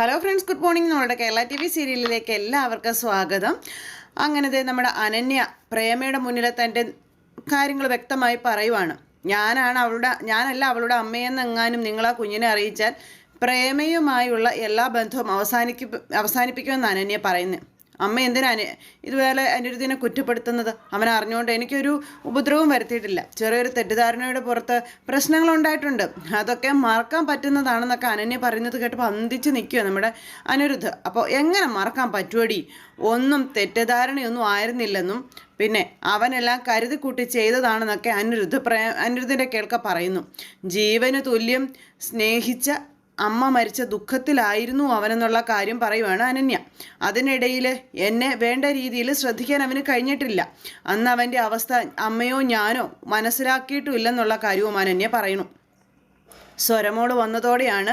Hello friends good morning നമ്മുടെ Kerala T V സീരിയലിലേക്ക് എല്ലാവർക്കും സ്വാഗതം. അങ്ങനത്തെ നമ്മുടെ അനന്യ പ്രേമയുടെ മുന്നിലെ തന്റെ കാര്യങ്ങൾ വ്യക്തമായി പറയുവാണ്. ഞാനാണ് അവളുടെ ഞാനല്ല അവളുടെ അമ്മയെന്നെങ്ങാനും നിങ്ങൾ ആ കുഞ്ഞിനെ അറിയിച്ചാൽ പ്രേമയുമായുള്ള എല്ലാ ബന്ധവും അവസാനിക്കും അവസാനിപ്പിക്കുമെന്ന് അനന്യ പറയുന്നത് അമ്മ എന്തിനാ ഇതുപോലെ അനിരുദ്ധിനെ കുറ്റപ്പെടുത്തുന്നത്? അവൻ അറിഞ്ഞുകൊണ്ട് എനിക്കൊരു ഉപദ്രവവും വരുത്തിയിട്ടില്ല. ചെറിയൊരു തെറ്റിദ്ധാരണയുടെ പുറത്ത് പ്രശ്നങ്ങൾ ഉണ്ടായിട്ടുണ്ട്. അതൊക്കെ മറക്കാൻ പറ്റുന്നതാണെന്നൊക്കെ അനന്യ പറയുന്നത് കേട്ടപ്പോൾ അന്തിച്ച് നിൽക്കുക നമ്മുടെ അനിരുദ്ധ്. അപ്പോൾ എങ്ങനെ മറക്കാൻ പറ്റുമടി ഒന്നും തെറ്റിദ്ധാരണയൊന്നും ആയിരുന്നില്ലെന്നും പിന്നെ അവനെല്ലാം കരുതി കൂട്ടി ചെയ്തതാണെന്നൊക്കെ അനിരുദ്ധ പ്രേ അനിരുദ്ധിന്റെ കേൾക്ക പറയുന്നു. ജീവന് തുല്യം സ്നേഹിച്ച അമ്മ മരിച്ച ദുഃഖത്തിലായിരുന്നു അവനെന്നുള്ള കാര്യം പറയുവാണ് അനന്യ. അതിനിടയിൽ എന്നെ വേണ്ട രീതിയിൽ ശ്രദ്ധിക്കാൻ അവന് കഴിഞ്ഞിട്ടില്ല. അന്ന് അവന്റെ അവസ്ഥ അമ്മയോ ഞാനോ മനസ്സിലാക്കിയിട്ടുമില്ലെന്നുള്ള കാര്യവും അനന്യ പറയുന്നു. സ്വരമോട് വന്നതോടെയാണ്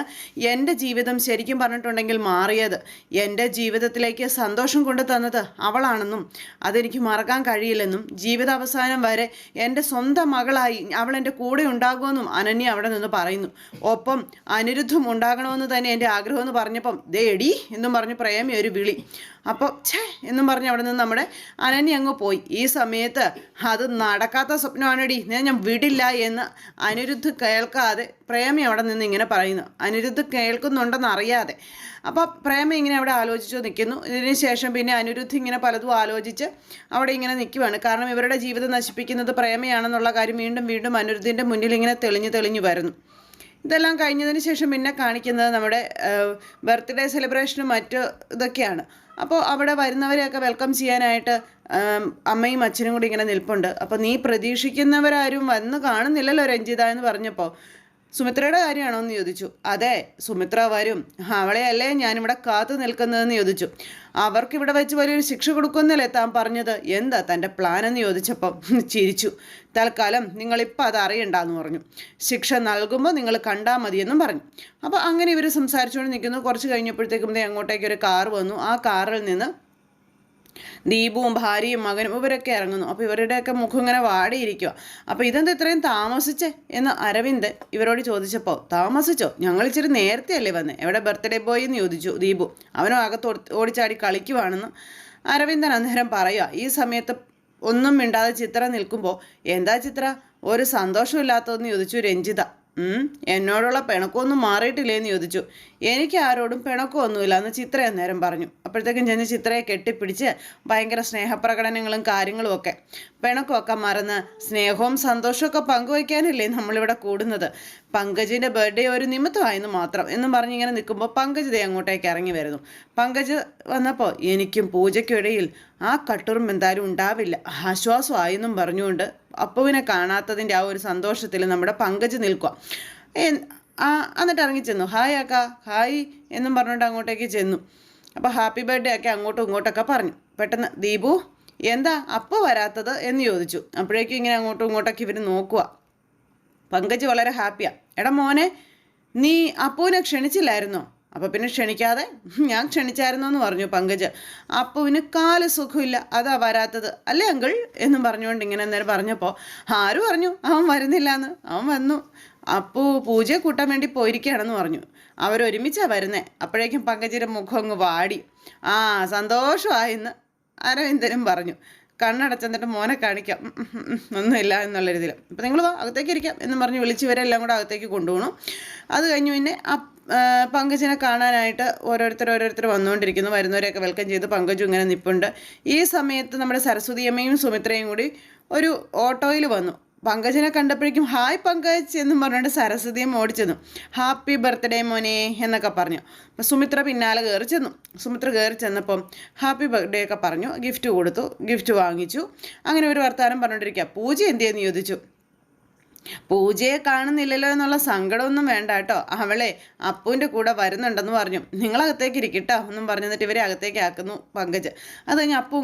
എന്റെ ജീവിതം ശരിക്കും പറഞ്ഞിട്ടുണ്ടെങ്കിൽ മാറിയത്. എന്റെ ജീവിതത്തിലേക്ക് സന്തോഷം കൊണ്ടു തന്നത് അവളാണെന്നും അതെനിക്ക് മറക്കാൻ കഴിയില്ലെന്നും ജീവിതാവസാനം വരെ എന്റെ സ്വന്തം മകളായി അവൾ എന്റെ കൂടെ ഉണ്ടാകുമെന്നും അനന്യ അവിടെ നിന്ന് പറയുന്നു. ഒപ്പം അനിരുദ്ധം ഉണ്ടാകണമെന്ന് തന്നെ എന്റെ ആഗ്രഹമെന്ന് പറഞ്ഞപ്പം ദേ എടി എന്നും പറഞ്ഞ് പ്രേമിയൊരു വിളി. അപ്പോൾ ഛേ എന്നും പറഞ്ഞ് അവിടെ നിന്ന് നമ്മുടെ അനന്യ അങ്ങ് പോയി. ഈ സമയത്ത് അത് നടക്കാത്ത സ്വപ്നമാണടി. ഞാൻ വിടില്ല എന്ന് അനിരുദ്ധ് കേൾക്കാതെ പ്രേമി അവിടെ നിന്ന് ഇങ്ങനെ പറയുന്നു. അനിരുദ്ധ് കേൾക്കുന്നുണ്ടെന്ന് അറിയാതെ. അപ്പോൾ പ്രേമ ഇങ്ങനെ അവിടെ ആലോചിച്ചു നിൽക്കുന്നു. ഇതിന് ശേഷം പിന്നെ അനിരുദ്ധ് ഇങ്ങനെ പലതും ആലോചിച്ച് അവിടെ ഇങ്ങനെ നിൽക്കുവാണ്. കാരണം ഇവരുടെ ജീവിതം നശിപ്പിക്കുന്നത് പ്രേമയാണെന്നുള്ള കാര്യം വീണ്ടും വീണ്ടും അനിരുദ്ധിന്റെ മുന്നിൽ ഇങ്ങനെ തെളിഞ്ഞു തെളിഞ്ഞു വരുന്നു. ഇതെല്ലാം കഴിഞ്ഞതിന് ശേഷം പിന്നെ കാണിക്കുന്നത് നമ്മുടെ ബർത്ത്ഡേ സെലിബ്രേഷനും മറ്റു ഇതൊക്കെയാണ്. അപ്പോൾ അവിടെ വരുന്നവരെയൊക്കെ വെൽക്കം ചെയ്യാനായിട്ട് അമ്മയും അച്ഛനും കൂടി ഇങ്ങനെ നിൽപ്പുണ്ട്. അപ്പോൾ നീ പ്രതീക്ഷിക്കുന്നവരാരും വന്ന് കാണുന്നില്ലല്ലോ രഞ്ജിത എന്ന് പറഞ്ഞപ്പോൾ സുമിത്രയുടെ കാര്യമാണോ എന്ന് ചോദിച്ചു. അതെ സുമിത്ര വരും. അവളെയല്ലേ ഞാനിവിടെ കാത്തു നിൽക്കുന്നതെന്ന് ചോദിച്ചു. അവർക്കിവിടെ വെച്ച് വലിയൊരു ശിക്ഷ കൊടുക്കുന്നല്ലേ താൻ പറഞ്ഞത്? എന്താ തന്റെ പ്ലാൻ എന്ന് ചോദിച്ചപ്പം ചിരിച്ചു. തൽക്കാലം നിങ്ങളിപ്പോൾ അത് അറിയണ്ടെന്ന് പറഞ്ഞു. ശിക്ഷ നൽകുമ്പോൾ നിങ്ങൾ കണ്ടാൽ മതിയെന്നും പറഞ്ഞു. അപ്പോൾ അങ്ങനെ ഇവർ സംസാരിച്ചുകൊണ്ട് നിൽക്കുന്നു. കുറച്ച് കഴിഞ്ഞപ്പോഴത്തേക്കും അങ്ങോട്ടേക്ക് ഒരു കാർ വന്നു. ആ കാറിൽ നിന്ന് ദീപുവും ഭാര്യയും മകനും ഇവരൊക്കെ ഇറങ്ങുന്നു. അപ്പോൾ ഇവരുടെയൊക്കെ മുഖം ഇങ്ങനെ വാടിയിരിക്കുക അപ്പോൾ ഇതെന്താ ഇത്രയും താമസിച്ചേ എന്ന് അരവിന്ദ് ഇവരോട് ചോദിച്ചപ്പോൾ താമസിച്ചോ? ഞങ്ങൾ ഇച്ചിരി നേരത്തെ അല്ലേ വന്നേ? എവിടെ ബർത്ത്ഡേ ബോയ് എന്ന് ചോദിച്ചു ദീപു. അവനും അകത്ത് ഓടിച്ചാടി കളിക്കുവാണെന്ന് അരവിന്ദൻ അന്നേരം പറയുക ഈ സമയത്ത് ഒന്നും മിണ്ടാതെ ചിത്ര നിൽക്കുമ്പോൾ എന്താ ചിത്ര? ഒരു സന്തോഷമില്ലാത്തതെന്ന് ചോദിച്ചു രഞ്ജിത. എന്നോടുള്ള പിണക്കമൊന്നും മാറിയിട്ടില്ലേന്ന് ചോദിച്ചു. എനിക്ക് ആരോടും പിണക്കമൊന്നുമില്ല എന്ന് ചിത്ര അന്നേരം പറഞ്ഞു. അപ്പോഴത്തേക്കും ചെന്ന് ചിത്രയെ കെട്ടിപ്പിടിച്ച് ഭയങ്കര സ്നേഹപ്രകടനങ്ങളും കാര്യങ്ങളും ഒക്കെ. പിണക്കമൊക്കെ മറന്ന് സ്നേഹവും സന്തോഷമൊക്കെ പങ്കുവയ്ക്കാനല്ലേ നമ്മളിവിടെ കൂടുന്നത്. പങ്കജിന്റെ ബർത്ത്ഡേ ഒരു നിമിത്തമായെന്ന് മാത്രം എന്നും പറഞ്ഞ് ഇങ്ങനെ നിൽക്കുമ്പോൾ പങ്കജ് ദേ അങ്ങോട്ടേക്ക് ഇറങ്ങി വരുന്നു. പങ്കജ് വന്നപ്പോൾ എനിക്കും പൂജയ്ക്കും ഇടയിൽ ആ കട്ടുറും എന്തായാലും ഉണ്ടാവില്ല. ആശ്വാസമായെന്നും പറഞ്ഞുകൊണ്ട് അപ്പുവിനെ കാണാത്തതിന്റെ ആ ഒരു സന്തോഷത്തിൽ നമ്മുടെ പങ്കജ് നിൽക്കുക എന്നിട്ട് ഇറങ്ങി ചെന്നു ഹായ് അക്ക ഹായ് എന്നും പറഞ്ഞുകൊണ്ട് അങ്ങോട്ടേക്ക് ചെന്നു. അപ്പോൾ ഹാപ്പി ബർത്ത്ഡേ ഒക്കെ അങ്ങോട്ടും ഇങ്ങോട്ടൊക്കെ പറഞ്ഞു. പെട്ടെന്ന് ദീപു എന്താ അപ്പ വരാത്തത് എന്ന് ചോദിച്ചു. അപ്പോഴേക്കും ഇങ്ങനെ അങ്ങോട്ടും ഇങ്ങോട്ടൊക്കെ ഇവർ നോക്കുക പങ്കജ് വളരെ ഹാപ്പിയാണ് എടാ മോനെ നീ അപ്പുവിനെ ക്ഷണിച്ചില്ലായിരുന്നോ? അപ്പോൾ പിന്നെ ക്ഷണിക്കാതെ? ഞാൻ ക്ഷണിച്ചായിരുന്നു എന്ന് പറഞ്ഞു പങ്കജ്. അപ്പുവിന് കാൽ സുഖമില്ല അതാ വരാത്തത്. അല്ലേ അങ്കിൾ? എന്നും പറഞ്ഞുകൊണ്ട് ഇങ്ങനെ നേരം പറഞ്ഞപ്പോൾ ആരും പറഞ്ഞു? അവൻ വരുന്നില്ല എന്ന് അവൻ വന്നു. അപ്പു പൂജയെ കൂട്ടാൻ വേണ്ടി പോയിരിക്കുകയാണെന്ന് പറഞ്ഞു. അവരൊരുമിച്ചാണ് വരുന്നത് അപ്പോഴേക്കും പങ്കജിന്റെ മുഖം അങ്ങ് വാടി. ആ സന്തോഷമായിന്ന് അരവിന്ദനും പറഞ്ഞു. കണ്ണടച്ചെന്നിട്ട് മോനെ കാണിക്കാം. ഒന്നുമില്ല എന്നുള്ള രീതിയിൽ. അപ്പോൾ നിങ്ങൾ വാ അകത്തേക്ക് ഇരിക്കാം. എന്ന് പറഞ്ഞ് വിളിച്ചവരെല്ലാം കൂടെ അകത്തേക്ക് കൊണ്ടുപോകണം അത് കഴിഞ്ഞു പിന്നെ പങ്കജിനെ കാണാനായിട്ട് ഓരോരുത്തർ ഓരോരുത്തർ വന്നുകൊണ്ടിരിക്കുന്നു. വരുന്നവരെയൊക്കെ വെൽക്കം ചെയ്ത്. പങ്കജും ഇങ്ങനെ നിൽപ്പുണ്ട് ഈ സമയത്ത് നമ്മുടെ സരസ്വതി അമ്മയും സുമിത്രയും കൂടി ഒരു ഓട്ടോയിൽ വന്നു. പങ്കജിനെ കണ്ടപ്പോഴേക്കും ഹായ് പങ്കജ് എന്നും പറഞ്ഞുകൊണ്ട് സരസ്വതിയും ഓടിച്ചെന്നു. ഹാപ്പി ബർത്ത്ഡേ മോനെ എന്നൊക്കെ പറഞ്ഞു. സുമിത്ര പിന്നാലെ കയറി ചെന്നു. സുമിത്ര കയറി ചെന്നപ്പം ഹാപ്പി ബർത്ത്ഡേ ഒക്കെ പറഞ്ഞു. ഗിഫ്റ്റ് കൊടുത്തു. ഗിഫ്റ്റ് വാങ്ങിച്ചു. അങ്ങനെ ഒരു വർത്തമാനം പറഞ്ഞുകൊണ്ടിരിക്കുക. പൂജ എന്തിയെന്ന് ചോദിച്ചു. പൂജയെ കാണുന്നില്ലല്ലോ എന്നുള്ള സങ്കടമൊന്നും വേണ്ട കേട്ടോ. അവളെ അപ്പുവിന്റെ കൂടെ വരുന്നുണ്ടെന്ന് പറഞ്ഞു. നിങ്ങളകത്തേക്ക് ഇരിക്കട്ടോ എന്നും പറഞ്ഞു എന്നിട്ട് ഇവരെ അകത്തേക്ക് ആക്കുന്നു പങ്കജ്. അത് കഴിഞ്ഞ് അപ്പു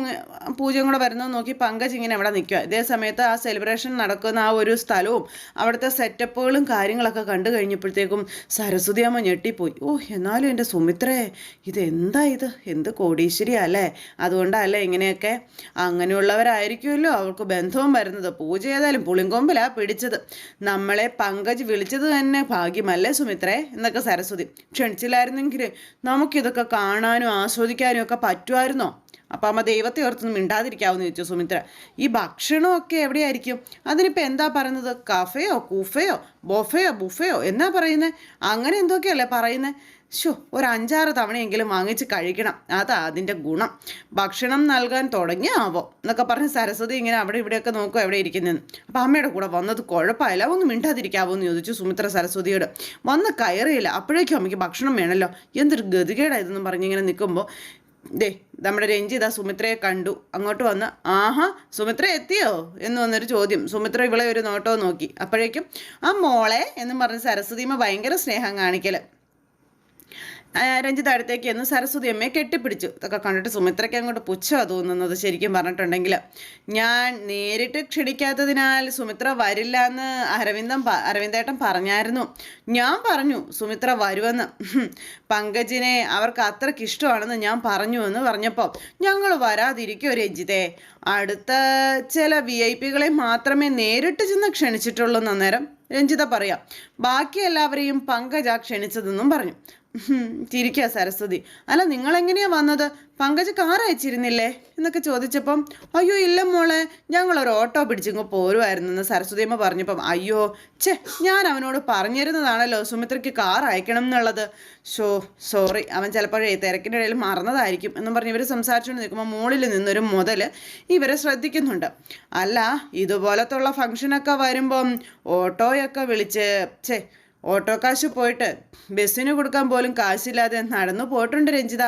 പൂജയും കൂടെ വരുന്നത് നോക്കി പങ്കജ് ഇങ്ങനെ അവിടെ നിൽക്കുക ഇതേ സമയത്ത് ആ സെലിബ്രേഷൻ നടക്കുന്ന ആ ഒരു സ്ഥലവും അവിടുത്തെ സെറ്റപ്പുകളും കാര്യങ്ങളൊക്കെ കണ്ടു കഴിഞ്ഞപ്പോഴത്തേക്കും സരസ്വതി അമ്മ ഞെട്ടിപ്പോയി. ഓ എന്നാലും എന്റെ സുമിത്രേ ഇതെന്താ ഇത്? എന്ത് കോടീശ്വരി അല്ലേ? അതുകൊണ്ടല്ലേ ഇങ്ങനെയൊക്കെ അങ്ങനെയുള്ളവരായിരിക്കുമല്ലോ അവൾക്ക് ബന്ധവും വരുന്നത്. പൂജ ഏതായാലും പുളിങ്കൊമ്പിലാണ് പിടിച്ചത്. നമ്മളെ പങ്കജ് വിളിച്ചത് തന്നെ ഭാഗ്യമല്ലേ സുമിത്രേ? എന്നൊക്കെ സരസ്വതി. ക്ഷണിച്ചില്ലായിരുന്നെങ്കിൽ നമുക്കിതൊക്കെ കാണാനും ആസ്വദിക്കാനും ഒക്കെ പറ്റുമായിരുന്നോ? അപ്പം അമ്മ ദൈവത്തെ ഓർത്തൊന്നും മിണ്ടാതിരിക്കാവുന്ന ചോദിച്ചു സുമിത്ര. ഈ ഭക്ഷണമൊക്കെ എവിടെയായിരിക്കും? അതിനിപ്പോൾ എന്താ പറയുന്നത്? കഫയോ കൂഫയോ ബൊഫയോ ബുഫയോ? എന്നാ പറയുന്നത് അങ്ങനെ എന്തൊക്കെയല്ലേ പറയുന്നത് ഷോ ഒരു അഞ്ചാറ് തവണയെങ്കിലും വാങ്ങിച്ച് കഴിക്കണം. അതാ അതിന്റെ ഗുണം. ഭക്ഷണം നൽകാൻ തുടങ്ങിയാവോ? എന്നൊക്കെ പറഞ്ഞ് സരസ്വതി ഇങ്ങനെ അവിടെ ഇവിടെയൊക്കെ നോക്കും എവിടെ ഇരിക്കുന്നതെന്ന് അപ്പം അമ്മയുടെ കൂടെ വന്നത് കുഴപ്പമില്ല. ഒന്ന് മിണ്ടാതിരിക്കാവോ എന്ന് ചോദിച്ചു സുമിത്ര സരസ്വതിയോട്. വന്ന് കയറിയില്ല. അപ്പോഴേക്കും അമ്മയ്ക്ക് ഭക്ഷണം വേണമല്ലോ എന്തൊരു ഗതികേടായതെന്നും പറഞ്ഞിങ്ങനെ നിൽക്കുമ്പോൾ ദേ നമ്മുടെ രഞ്ജിത സുമിത്രയെ കണ്ടു. അങ്ങോട്ട് വന്ന് ആഹാ സുമിത്ര എത്തിയോ? എന്ന് വന്നൊരു ചോദ്യം. സുമിത്ര ഇവളെ ഒരു നോട്ടോ നോക്കി. അപ്പോഴേക്കും ആ മോളെ എന്ന് പറഞ്ഞ് സരസ്വതിമ ഭയങ്കര സ്നേഹം കാണിക്കൽ രഞ്ജിത്ത് അടുത്തേക്ക് എന്ന് സരസ്വതി അമ്മയെ കെട്ടിപ്പിടിച്ചു. ഇതൊക്കെ കണ്ടിട്ട് സുമിത്രയ്ക്ക് അങ്ങോട്ട് പുച്ഛമാണ് തോന്നുന്നത് ശരിക്കും പറഞ്ഞിട്ടുണ്ടെങ്കിൽ ഞാൻ നേരിട്ട് ക്ഷണിക്കാത്തതിനാൽ സുമിത്ര വരില്ല എന്ന് അരവിന്ദം അരവിന്ദേട്ടൻ പറഞ്ഞായിരുന്നു. ഞാൻ പറഞ്ഞു സുമിത്ര വരുമെന്ന് പങ്കജിനെ അവർക്ക് അത്രയ്ക്ക് ഇഷ്ടമാണെന്ന് ഞാൻ പറഞ്ഞു എന്ന് പറഞ്ഞപ്പോൾ ഞങ്ങൾ വരാതിരിക്കോ രഞ്ജിതെ അടുത്ത ചില വി ഐ പികളെ മാത്രമേ നേരിട്ട് ചെന്ന് ക്ഷണിച്ചിട്ടുള്ളൂ അന്നേരം രഞ്ജിത പറയാം. ബാക്കി എല്ലാവരെയും പങ്കജ ക്ഷണിച്ചതെന്നും പറഞ്ഞു. ചിരിക്കുക സരസ്വതി. അല്ല നിങ്ങൾ എങ്ങനെയാ വന്നത്? പങ്കജ് കാർ അയച്ചിരുന്നില്ലേ? എന്നൊക്കെ ചോദിച്ചപ്പം അയ്യോ ഇല്ല മോളെ ഞങ്ങൾ ഒരു ഓട്ടോ പിടിച്ചിങ്ങ് പോരുമായിരുന്നെന്ന് സരസ്വതിയമ്മ പറഞ്ഞപ്പം അയ്യോ ഛേ ഞാൻ അവനോട് പറഞ്ഞിരുന്നതാണല്ലോ സുമിത്രയ്ക്ക് കാർ അയക്കണം എന്നുള്ളത്. ഷോ സോറി അവൻ ചിലപ്പോഴേ തിരക്കിന്റെ ഇടയിൽ മറന്നതായിരിക്കും എന്നും പറഞ്ഞ് ഇവർ സംസാരിച്ചുകൊണ്ട് നിൽക്കുമ്പോൾ മുകളിൽ നിന്നൊരു മുതൽ ഇവരെ ശ്രദ്ധിക്കുന്നുണ്ട്. അല്ല ഇതുപോലത്തുള്ള ഫംഗ്ഷനൊക്കെ വരുമ്പം ഓട്ടോയൊക്കെ വിളിച്ച് ഛേ ഓട്ടോ കാശ് പോയിട്ട് ബസ്സിന് കൊടുക്കാൻ പോലും കാശില്ലാതെ നടന്നു പോയിട്ടുണ്ട് രഞ്ജിത.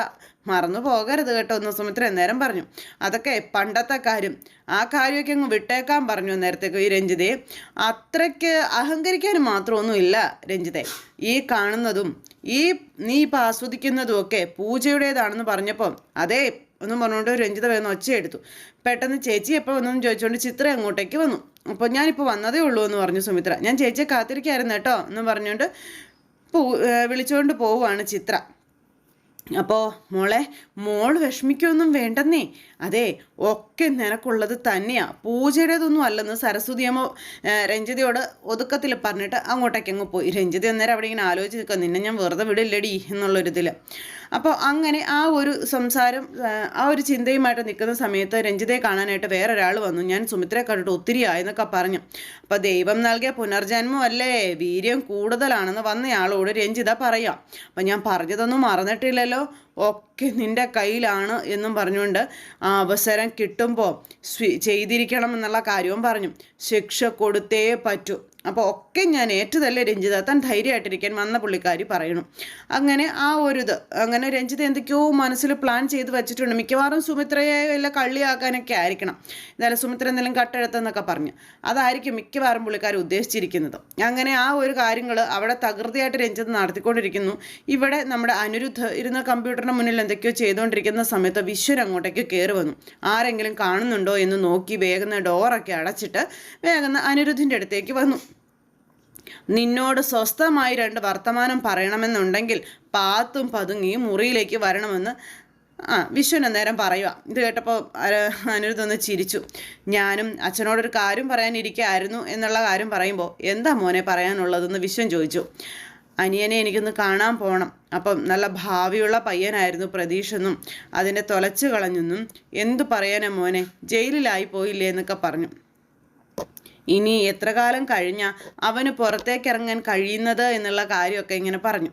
മറന്നു പോകരുത് കേട്ടോ എന്ന് സുമിത്ര നേരം പറഞ്ഞു. അതൊക്കെ പണ്ടത്തെ കാര്യം. ആ കാര്യമൊക്കെ അങ്ങ് വിട്ടേക്കാൻ പറഞ്ഞു നേരത്തെ ഈ രഞ്ജിതയെ. അത്രയ്ക്ക് അഹങ്കരിക്കാൻ മാത്രമൊന്നുമില്ല രഞ്ജിതെ ഈ കാണുന്നതും ഈ നീ ഇപ്പം ആസ്വദിക്കുന്നതും ഒക്കെ പൂജയുടേതാണെന്ന് പറഞ്ഞപ്പോൾ അതേ ഒന്നും പറഞ്ഞുകൊണ്ട് രഞ്ജിത വേഗം ഒച്ചയെടുത്തു. പെട്ടെന്ന് ചേച്ചി എപ്പോൾ വന്നു ചോദിച്ചുകൊണ്ട് ചിത്ര അങ്ങോട്ടേക്ക് വന്നു. അപ്പോൾ ഞാനിപ്പോൾ വന്നതേ ഉള്ളൂ എന്ന് പറഞ്ഞു സുമിത്ര. ഞാൻ ചേച്ചിയെ കാത്തിരിക്കായിരുന്നു കേട്ടോ എന്ന് പറഞ്ഞുകൊണ്ട് പോ വിളിച്ചുകൊണ്ട് പോവുകയാണ് ചിത്ര. അപ്പോൾ മോളെ മോൾ വിഷമിക്കൊന്നും വേണ്ടെന്നേ. അതെ ഒക്കെ നിനക്കുള്ളത് തന്നെയാ. പൂജയുടേതൊന്നും അല്ലെന്ന് സരസ്വതിയമ്മ രഞ്ജിതയോട് ഒതുക്കത്തിൽ പറഞ്ഞിട്ട് അങ്ങോട്ടേക്ക് അങ്ങ് പോയി. രഞ്ജിത അന്നേരം അവിടെ ഇങ്ങനെ ആലോചിച്ച് നിൽക്കുക നിന്നെ ഞാൻ വെറുതെ വിടില്ലടി എന്നുള്ളൊരിതിൽ അപ്പോൾ അങ്ങനെ ആ ഒരു സംസാരം ആ ഒരു ചിന്തയുമായിട്ട് നിൽക്കുന്ന സമയത്ത് രഞ്ജിതയെ കാണാനായിട്ട് വേറൊരാൾ വന്നു. ഞാൻ സുമിത്രയെ കണ്ടിട്ട് ഒത്തിരി ആയെന്നൊക്കെ പറഞ്ഞു. അപ്പോൾ ദൈവം നൽകിയ പുനർജന്മം അല്ലേ? വീര്യം കൂടുതലാണെന്ന് വന്നയാളോട് രഞ്ജിത പറയാം. അപ്പം ഞാൻ പറഞ്ഞതൊന്നും മറന്നിട്ടില്ലല്ലോ. ഒക്കെ നിന്റെ കയ്യിലാണ് എന്നും പറഞ്ഞുകൊണ്ട് ആ അവസരം കിട്ടുമ്പോൾ ചെയ്തിരിക്കണം എന്നുള്ള കാര്യവും പറഞ്ഞു. ശിക്ഷ കൊടുത്തേ പറ്റൂ. അപ്പോൾ ഒക്കെ ഞാൻ ഏറ്റതല്ലേ രഞ്ജിത? താൻ ധൈര്യമായിട്ടിരിക്കാൻ വന്ന പുള്ളിക്കാരി പറയണു. അങ്ങനെ ആ ഒരു ഇത് അങ്ങനെ രഞ്ജിത എന്തൊക്കെയോ മനസ്സിൽ പ്ലാൻ ചെയ്ത് വെച്ചിട്ടുണ്ട്. മിക്കവാറും സുമിത്രയെ വല്ല കള്ളിയാക്കാനൊക്കെ ആയിരിക്കണം. എന്തായാലും സുമിത്ര എന്തെങ്കിലും കട്ടെടുത്തെന്നൊക്കെ പറഞ്ഞു. അതായിരിക്കും മിക്കവാറും പുള്ളിക്കാർ ഉദ്ദേശിച്ചിരിക്കുന്നത്. അങ്ങനെ ആ ഒരു കാര്യങ്ങൾ അവിടെ തകൃതിയായിട്ട് രഞ്ജിത നടത്തിക്കൊണ്ടിരിക്കുന്നു. ഇവിടെ നമ്മുടെ അനിരുദ്ധ ഇരുന്ന കമ്പ്യൂട്ടറിന് മുന്നിൽ എന്തൊക്കെയോ ചെയ്തുകൊണ്ടിരിക്കുന്ന സമയത്ത് വിശ്വൻ അങ്ങോട്ടേക്ക് കയറി വന്നു. ആരെങ്കിലും കാണുന്നുണ്ടോ എന്ന് നോക്കി വേഗം ഡോറൊക്കെ അടച്ചിട്ട് വേഗം അനിരുദ്ധിന്റെ അടുത്തേക്ക് വന്നു. നിന്നോട് സ്വസ്ഥമായി രണ്ട് വർത്തമാനം പറയണമെന്നുണ്ടെങ്കിൽ പാത്തും പതുങ്ങിയും മുറിയിലേക്ക് വരണമെന്ന് ആ വിശ്വൻ നേരം പറയുക ഇത് കേട്ടപ്പോൾ അനിരുദ്ധൊന്ന് ചിരിച്ചു. ഞാനും അച്ഛനോടൊരു കാര്യം പറയാനിരിക്കായിരുന്നു എന്നുള്ള കാര്യം പറയുമ്പോൾ എന്താ മോനെ പറയാനുള്ളതെന്ന്? വിശ്വൻ ചോദിച്ചു. അനിയനെ എനിക്കൊന്ന് കാണാൻ പോകണം അപ്പം നല്ല ഭാവിയുള്ള പയ്യനായിരുന്നു പ്രതീക്ഷെന്നും അതിനെ തൊലച്ചു കളഞ്ഞെന്നും. എന്തു പറയാനാ മോനെ? ജയിലിലായി പോയില്ലേ എന്നൊക്കെ പറഞ്ഞു. ഇനി എത്ര കാലം കഴിഞ്ഞാൽ അവന് പുറത്തേക്കിറങ്ങാൻ കഴിയുന്നത് എന്നുള്ള കാര്യമൊക്കെ ഇങ്ങനെ പറഞ്ഞു.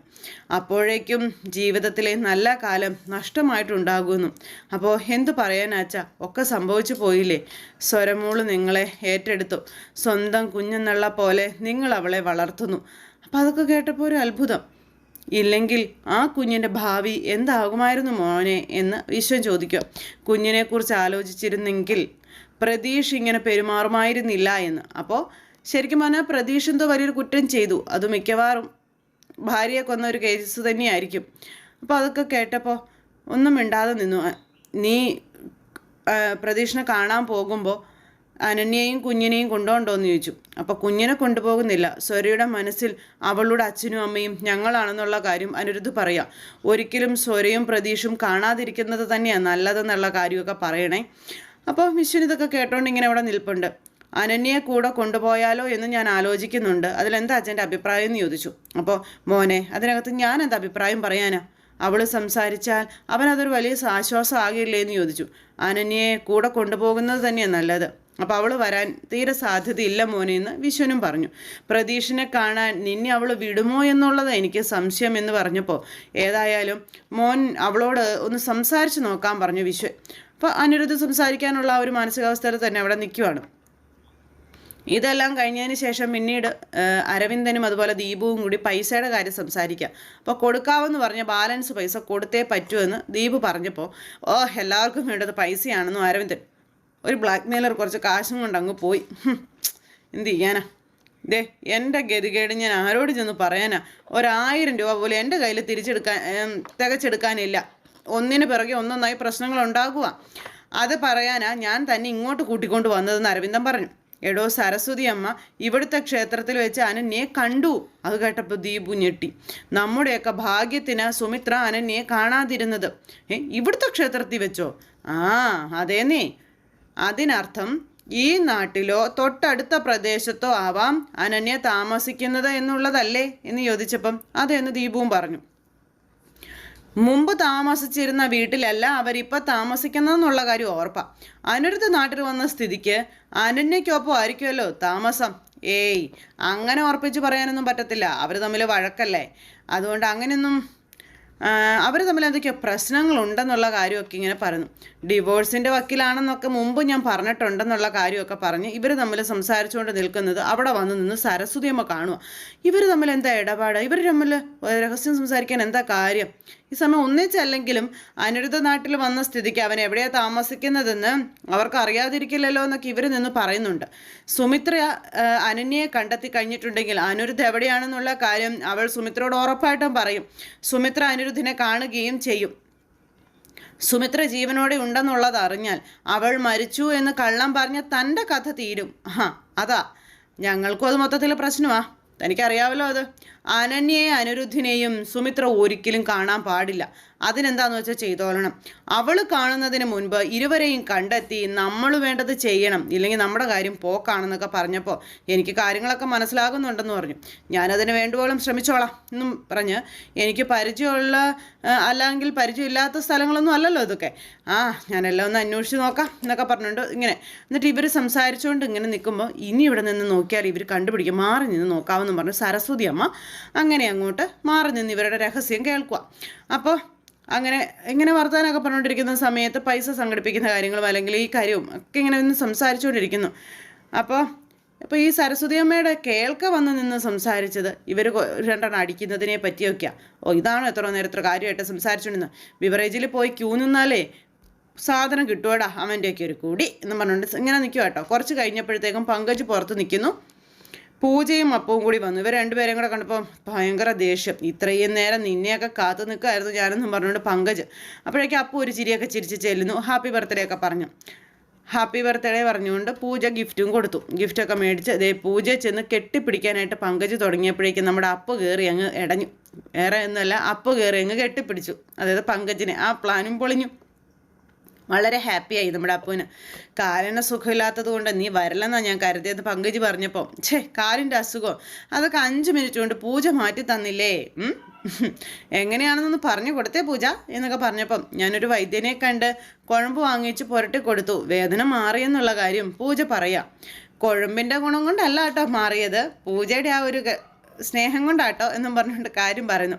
അപ്പോഴേക്കും ജീവിതത്തിലെ നല്ല കാലം നഷ്ടമായിട്ടുണ്ടാകുമെന്നും. അപ്പോൾ എന്തു പറയാനാച്ച ഒക്കെ സംഭവിച്ചു പോയില്ലേ? സ്വരമൂൾ നിങ്ങളെ ഏറ്റെടുത്തു. സ്വന്തം കുഞ്ഞെന്നുള്ള പോലെ നിങ്ങൾ അവളെ വളർത്തുന്നു. അപ്പം അതൊക്കെ കേട്ടപ്പോൾ ഒരു അത്ഭുതം. ഇല്ലെങ്കിൽ ആ കുഞ്ഞിന്റെ ഭാവി എന്താകുമായിരുന്നു മോനെ എന്ന് വിശ്വം ചോദിക്കുക. കുഞ്ഞിനെക്കുറിച്ച് ആലോചിച്ചിരുന്നെങ്കിൽ പ്രതീഷ് ഇങ്ങനെ പെരുമാറുമായിരുന്നില്ല എന്ന്. അപ്പോൾ ശരിക്കും പറഞ്ഞാൽ പ്രതീഷ് എന്തോ വലിയൊരു കുറ്റം ചെയ്തു. അത് മിക്കവാറും ഭാര്യയെ കൊന്ന ഒരു കേസ് തന്നെയായിരിക്കും. അപ്പോൾ അതൊക്കെ കേട്ടപ്പോൾ ഒന്നും മിണ്ടാതെ നിന്നു. നീ പ്രതീഷിനെ കാണാൻ പോകുമ്പോൾ അനന്യയും കുഞ്ഞിനെയും കൊണ്ടുപോകണ്ടോയെന്ന് ചോദിച്ചു. അപ്പോൾ കുഞ്ഞിനെ കൊണ്ടുപോകുന്നില്ല. സ്വരയുടെ മനസ്സിൽ അവളുടെ അച്ഛനും അമ്മയും ഞങ്ങളാണെന്നുള്ള കാര്യം അനിരുദ്ധ് പറയാം. ഒരിക്കലും സ്വരയും പ്രതീഷും കാണാതിരിക്കുന്നത് തന്നെയാണ് നല്ലതെന്നുള്ള കാര്യമൊക്കെ പറയണേ. അപ്പോൾ വിശ്വൻ ഇതൊക്കെ കേട്ടോണ്ട് ഇങ്ങനെ അവിടെ നിൽപ്പുണ്ട്. അനന്യയെ കൂടെ കൊണ്ടുപോയാലോ എന്ന് ഞാൻ ആലോചിക്കുന്നുണ്ട്. അതിലെന്താ അച്ഛന്റെ അഭിപ്രായം എന്ന് ചോദിച്ചു. അപ്പോൾ മോനെ അതിനകത്ത് ഞാൻ എന്താ അഭിപ്രായം പറയാനാ? അവൾ സംസാരിച്ചാൽ അവനതൊരു വലിയ ആശ്വാസം ആകില്ലേ എന്ന് ചോദിച്ചു. അനന്യയെ കൂടെ കൊണ്ടുപോകുന്നത് തന്നെയാണ് നല്ലത്. അപ്പോൾ അവൾ വരാൻ തീരെ സാധ്യതയില്ല മോനെ എന്ന് വിശ്വനും പറഞ്ഞു. പ്രതീഷിനെ കാണാൻ നിന്നെ അവൾ വിടുമോ എന്നുള്ളത് എനിക്ക് സംശയം എന്ന് പറഞ്ഞപ്പോൾ ഏതായാലും മോൻ അവളോട് ഒന്ന് സംസാരിച്ച് നോക്കാൻ പറഞ്ഞു വിശ്വൻ. അപ്പോൾ അനിരുദ്ധ സംസാരിക്കാനുള്ള ആ ഒരു മാനസികാവസ്ഥയിൽ തന്നെ അവിടെ നിൽക്കുവാണ് ഇതെല്ലാം കഴിഞ്ഞതിന് ശേഷം പിന്നീട് അരവിന്ദനും അതുപോലെ ദീപുവും കൂടി പൈസയുടെ കാര്യം സംസാരിക്കാം. അപ്പോൾ കൊടുക്കാവെന്ന് പറഞ്ഞ ബാലൻസ് പൈസ കൊടുത്തേ പറ്റുമെന്ന് ദീപ് പറഞ്ഞപ്പോൾ ഓ എല്ലാവർക്കും വേണ്ടത് പൈസയാണെന്നും അരവിന്ദൻ ഒരു ബ്ലാക്ക് മെയിലർ കുറച്ച് കാശും കൊണ്ട് അങ്ങ് പോയി. എന്ത് ചെയ്യാനാ? ദേ എന്റെ ഗതികേട് ഞാൻ ആരോട് ചെന്ന് പറയാനാ? ഒരായിരം രൂപ പോലും എന്റെ കയ്യിൽ തിരിച്ചെടുക്കാൻ തികച്ചെടുക്കാനില്ല. ഒന്നിന് പിറകെ ഒന്നൊന്നായി പ്രശ്നങ്ങൾ ഉണ്ടാകുക. അത് പറയാനാ ഞാൻ തന്നെ ഇങ്ങോട്ട് കൂട്ടിക്കൊണ്ട് വന്നതെന്ന് അരവിന്ദൻ പറഞ്ഞു. എടോ സരസ്വതി അമ്മ ഇവിടുത്തെ ക്ഷേത്രത്തിൽ വെച്ച് അനന്യയെ കണ്ടു. അത് കേട്ടപ്പോൾ ദീപു ഞെട്ടി. നമ്മുടെയൊക്കെ ഭാഗ്യത്തിന് സുമിത്ര അനന്യയെ കാണാതിരുന്നത്. ഏ ഇവിടുത്തെ ക്ഷേത്രത്തിൽ വെച്ചോ? ആ അതേന്നേ. അതിനർത്ഥം ഈ നാട്ടിലോ തൊട്ടടുത്ത പ്രദേശത്തോ ആവാം അനന്യ താമസിക്കുന്നത് എന്നുള്ളതല്ലേ എന്ന് ചോദിച്ചപ്പം അതെന്ന് ദീപുവും പറഞ്ഞു. മുമ്പ് താമസിച്ചിരുന്ന വീട്ടിലല്ല അവരിപ്പോൾ താമസിക്കുന്നതെന്നുള്ള കാര്യം ഓർപ്പ. അനിരുദ്ധ നാട്ടിൽ വന്ന സ്ഥിതിക്ക് അനന്യയ്ക്കൊപ്പം ആയിരിക്കുമല്ലോ താമസം. ഏയ് അങ്ങനെ ഉറപ്പിച്ച് പറയാനൊന്നും പറ്റത്തില്ല. അവർ തമ്മിൽ വഴക്കല്ലേ. അതുകൊണ്ട് അങ്ങനെയൊന്നും അവർ തമ്മിൽ എന്തൊക്കെയോ പ്രശ്നങ്ങളുണ്ടെന്നുള്ള കാര്യമൊക്കെ ഇങ്ങനെ പറഞ്ഞു ഡിവോഴ്സിന്റെ വക്കീലാണെന്നൊക്കെ മുമ്പ് ഞാൻ പറഞ്ഞിട്ടുണ്ടെന്നുള്ള കാര്യമൊക്കെ പറഞ്ഞ് ഇവർ തമ്മിൽ സംസാരിച്ചുകൊണ്ട് നിൽക്കുന്നത് അവിടെ വന്ന് നിന്ന് സരസ്വതിയമ്മ കാണുക ഇവർ തമ്മിൽ എന്താ ഇടപാട്? ഇവർ തമ്മിൽ രഹസ്യം സംസാരിക്കാൻ എന്താ കാര്യം? ഈ സമയം ഒന്നിച്ചല്ലെങ്കിലും അനിരുദ്ധ നാട്ടിൽ വന്ന സ്ഥിതിക്ക് അവൻ എവിടെയാണ് താമസിക്കുന്നതെന്ന് അവർക്ക് അറിയാതിരിക്കില്ലല്ലോ എന്നൊക്കെ ഇവർ നിന്ന് പറയുന്നുണ്ട്. സുമിത്ര അനന്യയെ കണ്ടെത്തി കഴിഞ്ഞിട്ടുണ്ടെങ്കിൽ അനിരുദ്ധ എവിടെയാണെന്നുള്ള കാര്യം അവൾ സുമിത്രയോട് ഉറപ്പായിട്ടും പറയും. സുമിത്ര അനിരുദ്ധിനെ കാണുകയും ചെയ്യും. സുമിത്ര ജീവനോടെ ഉണ്ടെന്നുള്ളത് അറിഞ്ഞാൽ അവൾ മരിച്ചു എന്ന് കള്ളം പറഞ്ഞ തന്റെ കഥ തീരും. ആ അതാ. ഞങ്ങൾക്കും അത് മൊത്തത്തിൽ പ്രശ്നമാ. തനിക്കറിയാമല്ലോ അത്. അനന്യയെ അനിരുദ്ധിനെയും സുമിത്ര ഒരിക്കലും കാണാൻ പാടില്ല. അതിനെന്താന്ന് വെച്ചാൽ ചെയ്തോളണം. അവൾ കാണുന്നതിന് മുൻപ് ഇരുവരെയും കണ്ടെത്തി നമ്മൾ വേണ്ടത് ചെയ്യണം. ഇല്ലെങ്കിൽ നമ്മുടെ കാര്യം പോക്കാണെന്നൊക്കെ പറഞ്ഞപ്പോൾ എനിക്ക് കാര്യങ്ങളൊക്കെ മനസ്സിലാകുന്നുണ്ടെന്ന് പറഞ്ഞു. ഞാനതിന് വേണ്ടുവോളം ശ്രമിച്ചോളാം എന്നും പറഞ്ഞ് എനിക്ക് പരിചയമുള്ള അല്ലെങ്കിൽ പരിചയമില്ലാത്ത സ്ഥലങ്ങളൊന്നും അല്ലല്ലോ ഇതൊക്കെ. ആ ഞാനെല്ലാം ഒന്ന് അന്വേഷിച്ച് നോക്കാം എന്നൊക്കെ പറഞ്ഞുകൊണ്ട് ഇങ്ങനെ. എന്നിട്ട് ഇവർ സംസാരിച്ചുകൊണ്ട് ഇങ്ങനെ നിൽക്കുമ്പോൾ ഇനി ഇവിടെ നിന്ന് നോക്കിയാൽ ഇവർ കണ്ടുപിടിക്കും. മാറി നിന്ന് നോക്കാമെന്നും പറഞ്ഞു. സരസ്വതി അമ്മ അങ്ങനെ അങ്ങോട്ട് മാറി നിന്ന് ഇവരുടെ രഹസ്യം കേൾക്കുക അപ്പോൾ അങ്ങനെ ഇങ്ങനെ വർത്തമാനമൊക്കെ പറഞ്ഞുകൊണ്ടിരിക്കുന്ന സമയത്ത് പൈസ സംഘടിപ്പിക്കുന്ന കാര്യങ്ങളും അല്ലെങ്കിൽ ഈ കാര്യവും ഒക്കെ ഇങ്ങനെ ഒന്ന് സംസാരിച്ചുകൊണ്ടിരിക്കുന്നു. അപ്പോൾ അപ്പോൾ ഈ സരസ്വതി അമ്മയുടെ കേൾക്ക വന്ന് നിന്ന് സംസാരിച്ചത് ഇവർ രണ്ടെണ്ണം അടിക്കുന്നതിനെ പറ്റിയൊക്കെ ഓ ഇതാണോ എത്ര നേരത്തെ കാര്യമായിട്ട് സംസാരിച്ചുകൊണ്ടിരുന്നത്. ബിവറേജിൽ പോയി ക്യൂ നിന്നാലേ സാധനം കിട്ടുവാടാ അവന്റെയൊക്കെ ഒരു കൂടി എന്ന് പറഞ്ഞുകൊണ്ട് ഇങ്ങനെ നിൽക്കുക കേട്ടോ. കുറച്ച് കഴിഞ്ഞപ്പോഴത്തേക്കും പങ്കജ് പുറത്ത് നിൽക്കുന്നു പൂജയും അപ്പവും കൂടി വന്നു. ഇവർ രണ്ടുപേരും കൂടെ കണ്ടപ്പോൾ ഭയങ്കര ദേഷ്യം. ഇത്രയും നേരം നിന്നെയൊക്കെ കാത്തു നിൽക്കുമായിരുന്നു ഞാനെന്നും പറഞ്ഞുകൊണ്ട് പങ്കജ്. അപ്പോഴേക്കും അപ്പു ഒരു ചിരിയൊക്കെ ചിരിച്ച് ചെല്ലുന്നു. ഹാപ്പി ബർത്ത്ഡേ ഒക്കെ പറഞ്ഞു. ഹാപ്പി ബർത്ത്ഡേ പറഞ്ഞുകൊണ്ട് പൂജ ഗിഫ്റ്റും കൊടുത്തു. ഗിഫ്റ്റൊക്കെ മേടിച്ച് അതേ പൂജ ചെന്ന് കെട്ടിപ്പിടിക്കാനായിട്ട് പങ്കജ് തുടങ്ങിയപ്പോഴേക്കും നമ്മുടെ അപ്പ് കയറി അങ്ങ് ഇടഞ്ഞു വേറെ ഒന്നുമല്ല അപ്പ് കയറി അങ്ങ് കെട്ടിപ്പിടിച്ചു. അതായത് പങ്കജിനെ. ആ പ്ലാനും പൊളിഞ്ഞു. വളരെ ഹാപ്പിയായി നമ്മുടെ അപ്പുവിന് കാലിന് സുഖമില്ലാത്തത് കൊണ്ട് നീ വരലെന്നാണ് ഞാൻ കരുതിയത് പങ്കജ് പറഞ്ഞപ്പോൾ ഛേ കാലിന്റെ അസുഖം. അതൊക്കെ അഞ്ച് മിനിറ്റ് കൊണ്ട് പൂജ മാറ്റി തന്നില്ലേ? എങ്ങനെയാണെന്നൊന്ന് പറഞ്ഞു കൊടുത്തേ പൂജ എന്നൊക്കെ പറഞ്ഞപ്പം ഞാനൊരു വൈദ്യനെ കണ്ട് കുഴമ്പ് വാങ്ങിച്ച് പുരട്ടി കൊടുത്തു. വേദന മാറിയെന്നുള്ള കാര്യം പൂജ പറയാം. കുഴമ്പിന്റെ ഗുണം കൊണ്ടല്ല കേട്ടോ മാറിയത്. പൂജയുടെ ആ ഒരു സ്നേഹം കൊണ്ടാട്ടോ എന്നും പറഞ്ഞുകൊണ്ട് കാര്യം പറയുന്നു.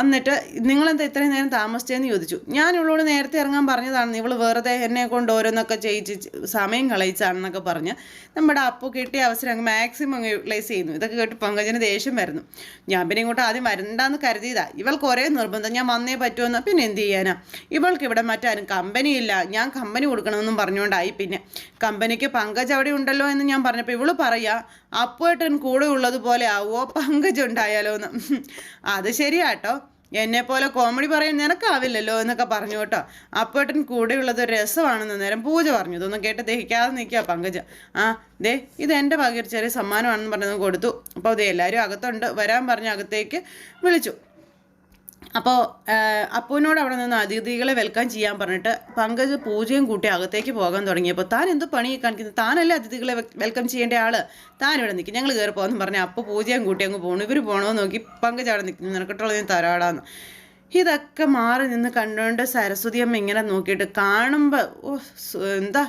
എന്നിട്ട് നിങ്ങളെന്താ ഇത്രയും നേരം താമസിച്ചതെന്ന് ചോദിച്ചു. ഞാൻ ഇവളോട് നേരത്തെ ഇറങ്ങാൻ പറഞ്ഞതാണ് ഇവൾ വെറുതെ എന്നെ കൊണ്ട് ഓരോന്നൊക്കെ ചെയ്യിച്ച് സമയം കളയിച്ചാണെന്നൊക്കെ പറഞ്ഞ് നമ്മുടെ അപ്പു കിട്ടിയ അവസരം അങ്ങ് മാക്സിമം അങ്ങ് യൂട്ടിലൈസ് ചെയ്യുന്നു. ഇതൊക്കെ കേട്ട് പങ്കജന് ദേഷ്യം വരുന്നു. ഞാൻ പിന്നെ ഇങ്ങോട്ട് ആദ്യം വരണ്ടെന്ന് കരുതിയതാ. ഇവൾക്ക് ഒരേ നിർബന്ധം. ഞാൻ വന്നേ പറ്റുമെന്ന് പിന്നെ എന്ത് ചെയ്യാനാ? ഇവൾക്ക് ഇവിടെ മറ്റാരും കമ്പനി ഇല്ല. ഞാൻ കമ്പനി കൊടുക്കണമെന്നും പറഞ്ഞുകൊണ്ടായി പിന്നെ. കമ്പനിക്ക് പങ്കജ് അവിടെ ഉണ്ടല്ലോ എന്ന് ഞാൻ പറഞ്ഞപ്പോൾ ഇവൾ പറയാ അപ്പുവേട്ടൻ കൂടെ ഉള്ളതുപോലെ ആവുമോ പങ്കജ് ഉണ്ടായാലോ എന്ന്. അത് ശരിയാട്ടോ എന്നെ പോലെ കോമഡി പറയാൻ നിനക്കാവില്ലല്ലോ എന്നൊക്കെ പറഞ്ഞു കേട്ടോ. അപ്പേട്ടൻ കൂടെയുള്ളത് ഒരു രസമാണെന്ന് നേരം പൂജ പറഞ്ഞു. ഇതൊന്നും കേട്ട് ദഹിക്കാതെ നിൽക്കുക പങ്കജ. ആ ദേ ഇത് എന്റെ ഭാഗ്യം ചെറിയ സമ്മാനമാണെന്ന് പറഞ്ഞത് കൊടുത്തു. അപ്പോൾ അതെ എല്ലാവരും അകത്തുണ്ട്. വരാൻ പറഞ്ഞ് അകത്തേക്ക് വിളിച്ചു. അപ്പോൾ അപ്പുവിനോട് അവിടെ നിന്ന് അതിഥികളെ വെൽക്കം ചെയ്യാൻ പറഞ്ഞിട്ട് പങ്കജ് പൂജയും കൂട്ടി അകത്തേക്ക് പോകാൻ തുടങ്ങിയപ്പോൾ താൻ എന്ത് പണി കാണിക്കുന്നത് താനല്ലേ അതിഥികളെ വെൽക്കം ചെയ്യേണ്ട ആൾ? താൻ ഇവിടെ നിൽക്കും ഞങ്ങൾ കയറി പോകുമെന്ന് പറഞ്ഞാൽ അപ്പോൾ പൂജയും കൂട്ടി അങ്ങ് പോകണം ഇവർ പോകണമെന്ന് നോക്കി പങ്കജ് അവിടെ നിൽക്കുന്നു നിനക്കിട്ടുള്ളത് ഞാൻ തരാടാന്ന്. ഇതൊക്കെ മാറി നിന്ന് കണ്ടുകൊണ്ട് സരസ്വതി അമ്മ ഇങ്ങനെ നോക്കിയിട്ട് കാണുമ്പോൾ ഓ എന്താ?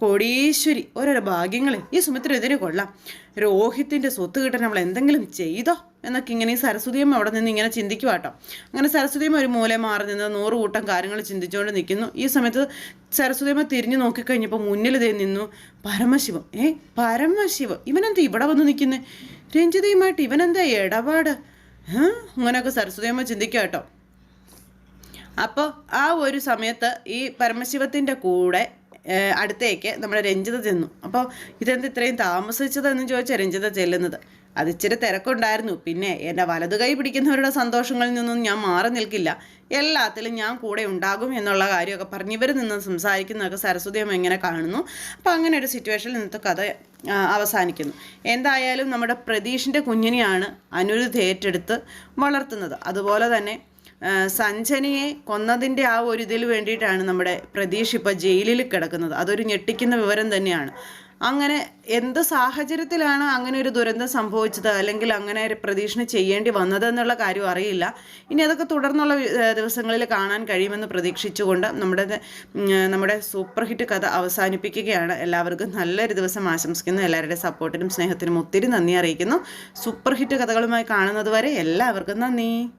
കോടീശ്വരി. ഓരോരോ ഭാഗ്യങ്ങളെ. ഈ സുമിത്ര ഇതിന് കൊള്ളാം. രോഹിത്തിന്റെ സ്വത്ത് കിട്ടാൻ നമ്മൾ എന്തെങ്കിലും ചെയ്തോ? എന്നൊക്കെ ഇങ്ങനെ ഈ സരസ്വതിയമ്മ അവിടെ നിന്ന് ഇങ്ങനെ ചിന്തിക്കുക കേട്ടോ അങ്ങനെ സരസ്വതിയമ്മ ഒരു മൂല മാറി നിന്ന് നൂറ് കൂട്ടം കാര്യങ്ങൾ ചിന്തിച്ചുകൊണ്ട് നിൽക്കുന്നു ഈ സമയത്ത് സരസ്വതിയമ്മ തിരിഞ്ഞു നോക്കിക്കഴിഞ്ഞപ്പോൾ മുന്നിൽ ഇതേ നിന്നു പരമശിവം. ഏ പരമശിവം. ഇവനെന്താ ഇവിടെ വന്ന് നിൽക്കുന്നത് രഞ്ജിതയുമായിട്ട് ഇവനെന്താ ഇടപാട്? അങ്ങനെയൊക്കെ സരസ്വതിയമ്മ ചിന്തിക്കുക കേട്ടോ അപ്പോൾ ആ ഒരു സമയത്ത് ഈ പരമശിവത്തിന്റെ കൂടെ അടുത്തേക്ക് നമ്മുടെ രഞ്ജിത ചെന്നു. അപ്പോൾ ഇതെന്ത് ഇത്രയും താമസിച്ചതെന്ന് ചോദിച്ചാൽ രഞ്ജിത ചെല്ലുന്നത്. അത് ഇച്ചിരി തിരക്കുണ്ടായിരുന്നു. പിന്നെ എന്റെ വലതു കൈ പിടിക്കുന്നവരുടെ സന്തോഷങ്ങളിൽ നിന്നും ഞാൻ മാറി നിൽക്കില്ല. എല്ലാത്തിലും ഞാൻ കൂടെ ഉണ്ടാകും എന്നുള്ള കാര്യമൊക്കെ പറഞ്ഞ് ഇവർ നിന്ന് സംസാരിക്കുന്നതൊക്കെ സരസ്വതിയമ്മ ഇങ്ങനെ കാണുന്നു. അപ്പോൾ അങ്ങനെ ഒരു സിറ്റുവേഷനിൽ ഇന്നത്തെ കഥ അവസാനിക്കുന്നു. എന്തായാലും നമ്മുടെ പ്രതീഷിന്റെ കുഞ്ഞിനെയാണ് അനിരുദ്ധ ഏറ്റെടുത്ത് വളർത്തുന്നത്. അതുപോലെ തന്നെ സഞ്ജനയെ കൊന്നതിന്റെ ആ ഒരു ഇതിൽ വേണ്ടിയിട്ടാണ് നമ്മുടെ പ്രതീഷ് ഇപ്പോൾ ജയിലിൽ കിടക്കുന്നത്. അതൊരു ഞെട്ടിക്കുന്ന വിവരം തന്നെയാണ്. അങ്ങനെ എന്ത് സാഹചര്യത്തിലാണ് അങ്ങനെ ഒരു ദുരന്തം സംഭവിച്ചത്? അല്ലെങ്കിൽ അങ്ങനെ ഒരു പ്രതീക്ഷണ ചെയ്യേണ്ടി വന്നത് എന്നുള്ള കാര്യം അറിയില്ല. ഇനി അതൊക്കെ തുടർന്നുള്ള ദിവസങ്ങളിൽ കാണാൻ കഴിയുമെന്ന് പ്രതീക്ഷിച്ചുകൊണ്ട് നമ്മുടെ നമ്മുടെ സൂപ്പർ ഹിറ്റ് കഥ അവസാനിപ്പിക്കുകയാണ്. എല്ലാവർക്കും നല്ലൊരു ദിവസം ആശംസിക്കുന്നു. എല്ലാവരുടെയും സപ്പോർട്ടിനും സ്നേഹത്തിനും ഒത്തിരി നന്ദി അറിയിക്കുന്നു. സൂപ്പർ ഹിറ്റ് കഥകളുമായി കാണുന്നത് വരെ എല്ലാവർക്കും നന്ദി.